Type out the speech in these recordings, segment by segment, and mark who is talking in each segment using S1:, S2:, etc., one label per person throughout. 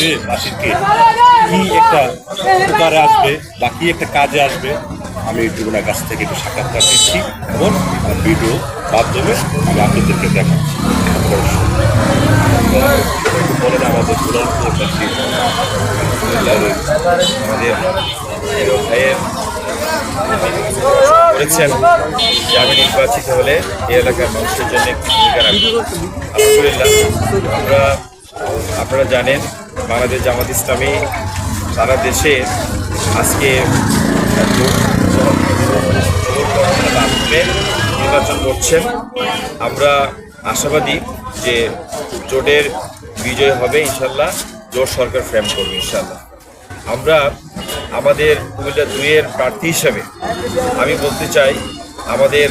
S1: দুয়ে বাসীকে কি একটা উপকারে আসবে বা কি একটা কাজে আসবে, আমি যুবনার কাছ থেকে একটু সাক্ষাৎকার নিচ্ছি এবং ভিডিও মাধ্যমে আমি আপনাদেরকে দেখাচ্ছি। বলেন আমাদের
S2: হিরো ভাইয়ের করেছেন যে আমি নির্বাচিত হলে এই এলাকার মানুষের জন্য একটি ভূমিকা রাখব। আলহামদুলিল্লাহ। আমরা আপনারা জানেন বাংলাদেশ জামাত ইসলামী, সারা দেশে আজকে নির্বাচন করছেন। আমরা আশাবাদী যে জোটের বিজয় হবে, ইনশাল্লাহ জোট সরকার ফ্রেম করবে, ইনশাল্লাহ। আমরা আমাদের কুমিল্লা দুইয়ের প্রার্থী হিসাবে আমি বলতে চাই, আমাদের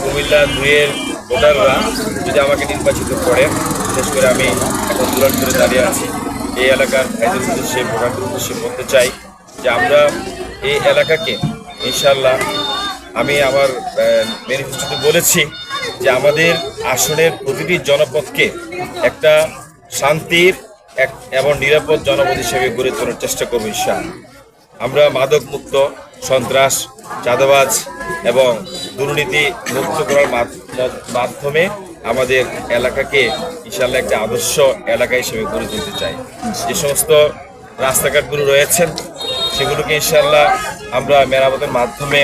S2: কুমিল্লা দুইয়ের ভোটাররা যদি আমাকে নির্বাচিত করে বিশেষ করে আমি এখন দুরান করে দাঁড়িয়ে আছি। এই এলাকার ভাইদের উদ্দেশ্যে ভোটারদের উদ্দেশ্যে বলতে চাই যে আমরা এই এলাকাকে ইনশাল্লাহ আমি আমার ম্যানিফেস্টোতে বলেছি যে আমাদের আসনের প্রতিটি জনপদকে একটা শান্তির এক এবং নিরাপদ জনপদ হিসেবে গড়ে তোলার চেষ্টা করব ইনশাআল্লাহ। আমরা মাদক মুক্ত সন্ত্রাস, চাঁদাবাজ এবং দুর্নীতি মুক্ত করার মাধ- মাধ্যমে আমাদের এলাকাকে ইনশাল্লাহ একটা আদর্শ এলাকা হিসেবে গড়ে তুলতে চাই। যে সমস্ত রাস্তাঘাটগুলো রয়েছেন, সেগুলোকে ইনশাল্লাহ আমরা মেরামতের মাধ্যমে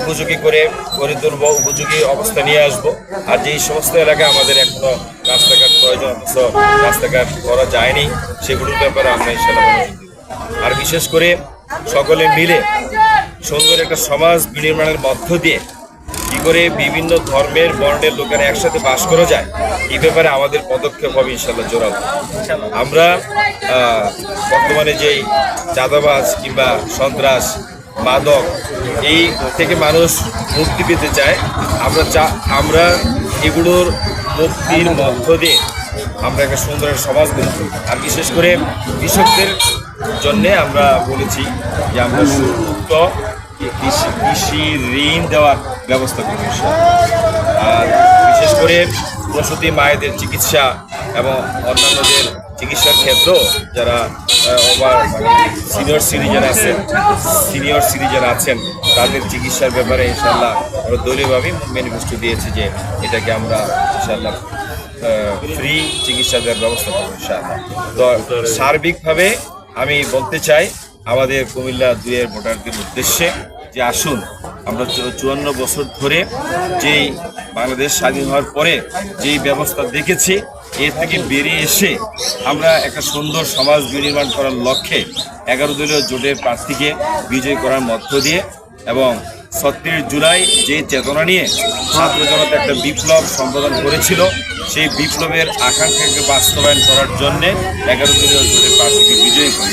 S2: উপযোগী করে গড়ে তুলব, উপযোগী অবস্থা নিয়ে আসব। আর যেই সমস্ত এলাকায় আমাদের এখনও রাস্তাঘাট প্রয়োজন রাস্তাঘাট করা যায়নি, সেগুলোর ব্যাপারে আমরা ইনশাল্লাহ আর বিশেষ করে সকলে মিলে সুন্দর একটা সমাজ বিনির্মাণের মধ্য দিয়ে কি করে বিভিন্ন ধর্মের বর্ণের লোকেরা একসাথে বাস করা যায়, এই ব্যাপারে আমাদের পদক্ষেপ হবে ইনশাল্লাহ জোরাল আমরা বর্তমানে যেই চাঁদাবাজ কিংবা সন্ত্রাস, মাদক, এই থেকে মানুষ মুক্তি পেতে চায়, আমরা চা, আমরা এগুলোর মুক্তির মধ্য দিয়ে আমরা একটা সুন্দর সমাজ গড়ে। আর বিশেষ করে কৃষকদের জন্যে আমরা বলেছি যে আমরা সুমুক্ত কৃষি কৃষি ঋণ দেওয়ার ব্যবস্থা করব আর বিশেষ করে প্রসূতি মায়েদের চিকিৎসা এবং অন্যান্যদের চিকিৎসার ক্ষেত্র, যারা ওভার সিনিয়র সিটিজেন আছেন সিনিয়র সিটিজেন আছেন, তাদের চিকিৎসার ব্যাপারে ইনশাল্লাহ আমরা দলীয়ভাবে ম্যানিফেস্টো দিয়েছি যে এটাকে আমরা ইনশাল্লাহ ফ্রি চিকিৎসা দেওয়ার ব্যবস্থা করব সার্বিকভাবে আমি বলতে চাই, আমাদের কুমিল্লা দুইয়ের ভোটারদের উদ্দেশ্যে যে আসুন আমরা চুয়ান্ন বছর ধরে যেই বাংলাদেশ স্বাধীন হওয়ার পরে যেই ব্যবস্থা দেখেছি এর থেকে বেরিয়ে এসে আমরা একটা সুন্দর সমাজ বিনির্মাণ করার লক্ষ্যে এগারো দলীয় জোটের প্রার্থীকে বিজয় করার মধ্য দিয়ে এবং ছত্রিশ জুলাই যে চেতনা নিয়ে ছাত্র জনতা একটা বিপ্লব সম্পাদন করেছিল, সেই বিপ্লবের আকাঙ্ক্ষাকে বাস্তবায়ন করার জন্যে এগারো দলীয় জোটের প্রার্থীকে বিজয়ী করি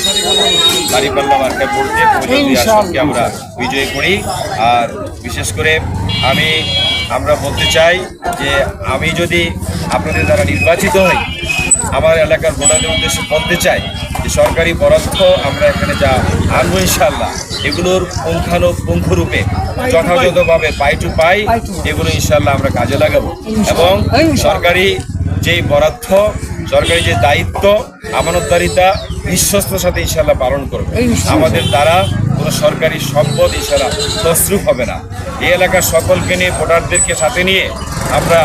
S2: দাঁড়িপাল্লা মার্কায় পড়তে আসনকে আমরা বিজয়ী করি। আর বিশেষ করে আমি আমরা বলতে চাই যে আমি যদি আপনাদের দ্বারা নির্বাচিত হই আমার এলাকার ভোটারদের উদ্দেশ্যে বলতে চাই যে সরকারি বরাদ্দ আমরা এখানে যা আনব ইনশাল্লাহ এগুলোর পুঙ্খানুপুঙ্খরূপে যথাযথভাবে পাই টু পাই এগুলো ইনশাল্লাহ আমরা কাজে লাগাবো। এবং সরকারি যেই বরাদ্দ সরকারি যে দায়িত্ব আমানতদারিতা বিশ্বস্তর সাথে ইনশাল্লাহ পালন করবে। আমাদের দ্বারা কোনো সরকারি সম্পদ ইনশাল্লাহ তসরুপ হবে না। এই এলাকার সকলকে নিয়ে ভোটারদেরকে সাথে নিয়ে আমরা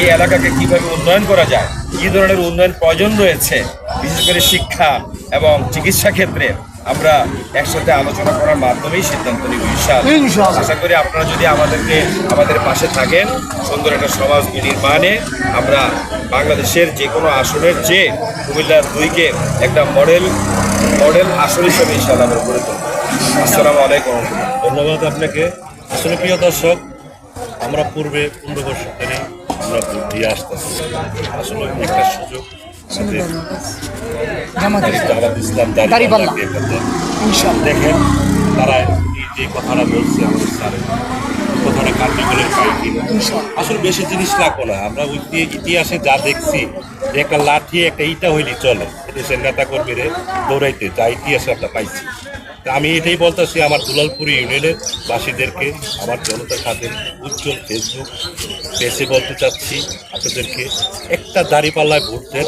S2: এই এলাকাকে কীভাবে উন্নয়ন করা যায় কী ধরনের উন্নয়ন প্রয়োজন রয়েছে বিশেষ করে শিক্ষা এবং চিকিৎসা ক্ষেত্রে আমরা একসাথে আলোচনা করার মাধ্যমেই সিদ্ধান্ত নিব ইনশাআল্লাহ। আশা করি আপনারা যদি আমাদেরকে আমাদের পাশে থাকেন সুন্দর একটা সমাজ নির্মাণে আমরা বাংলাদেশের যে কোনো আসনের চেয়ে কুমিল্লার দুইকে একটা মডেল মডেল আসন হিসেবে ইনশাআল্লাহ আমরা গড়ে তুলব। আসসালামু আলাইকুম।
S1: ধন্যবাদ আপনাকে। আসলে প্রিয় দর্শক আমরা পূর্বে পনেরো বছর ধরে আমরা দিয়ে আসতেছি। আসলে একটা সুযোগ। দেখেন তারা এই যে কথাটা বলছে আমাদের স্যারের কথাটা কার্যকরের পাইনি আসলে বেশি জিনিস লাগবো না আমরা ঐতি- ইতিহাসে যা দেখছি যে একটা লাঠি একটা ইটা হইলে চলে। দেশের নেতা কর্মীরে দৌড়াইতে যা ইতিহাসে আমরা পাইছি। আমি এটাই বলতেছি আমার দুলালপুর ইউনিয়নের বাসীদেরকে আমার জনতা খাতের উজ্জ্বল ফেসবুক পেজে বলতে চাচ্ছি আপনাদেরকে একটা দাঁড়িপাল্লায় ভোট দেন।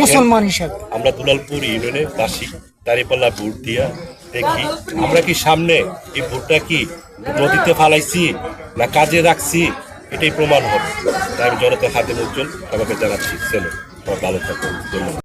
S3: মুসলমান হিসাবে।
S1: আমরা দুলালপুর ইউনিয়নের বাসী দাঁড়িপাল্লা ভোট দিয়া দেখি আমরা কি সামনে এই ভোটটা কি নদীতে ফালাইছি না কাজে রাখছি? এটাই প্রমাণ হবে। তাই আমি জনতা খাদ্য উজ্জ্বল সবাইকে জানাচ্ছি। চলো ভালো থাকুন। ধন্যবাদ।